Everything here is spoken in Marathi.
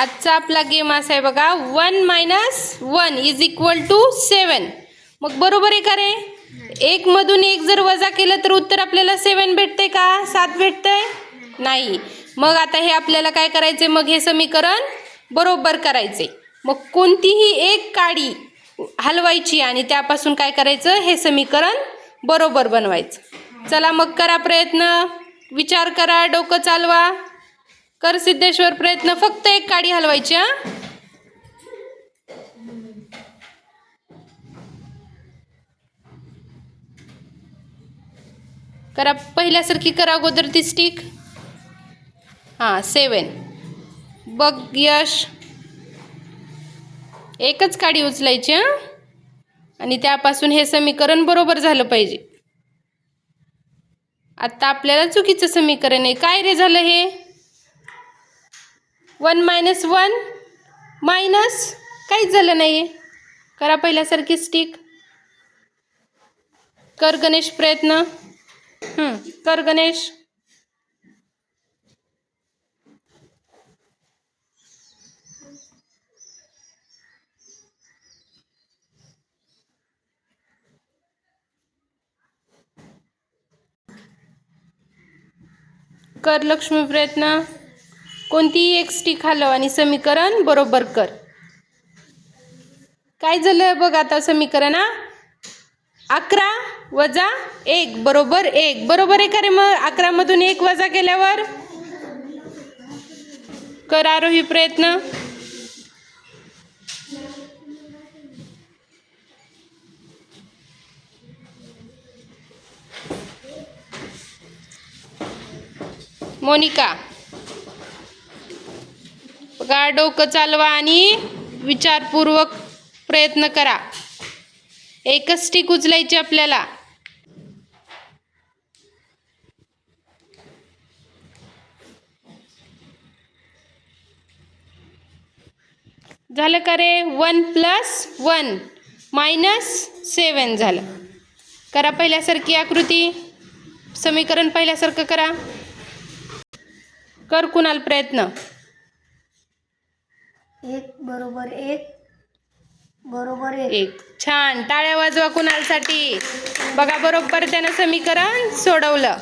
आजचा आपला गेम असा आहे बघा one minus one is equal to seven मग बरोबर आहे का रे? एक मधून एक जर वजा केलं तर उत्तर आपल्याला सेवन भेटते का? सात भेटतंय? नाही. मग आता हे आपल्याला काय करायचे मग हे समीकरण बरोबर करायचे मग कोणतीही एक काडी हलवायची आणि त्यापासून काय करायचं? हे समीकरण बरोबर बनवायचं. चला मग करा प्रयत्न. विचार करा डोकं चालवा. कर सिद्धेश्वर प्रयत्न. फक्त एक काडी हलवायची हा. करा पहिल्यासारखी करा अगोदर ती स्टिक हां सेवन बघ यश. एकच काडी उचलायची हां. आणि त्यापासून हे समीकरण बरोबर झालं पाहिजे. आत्ता आपल्याला चुकीचं समीकरण आहे. काय रे झालं हे? वन मायनस वन मायनस काहीच झालं नाही. करा पहिल्यासारखी स्टिक कर गणेश प्रयत्न. कर गणेश. कर लक्ष्मी प्रयत्न. कोणतीही एक स्टिक हलव आणि समीकरण बरोबर कर. काय झालं बघ आता समीकरण अकरा वजा एक बरोबर एक. बरोबर आहे का रे मग? अकरामधून एक वजा केल्यावर? कर आरोही प्रयत्न. मोनिका. बघा डोकं चालवा आणि विचारपूर्वक प्रयत्न करा. एकच स्टिक उचलायची आपल्याला. झालं का रे? One plus one. Minus seven झालं. करा पहिल्यासारखी आकृती. समीकरण पहिल्यासारखं करा. कर कुणाल प्रयत्न. एक बरोबर एक बरोबर एक. एक. छान. टाळ्या वाजवा कुणालसाठी. बघा बरोबर त्यानं समीकरण सोडवलं.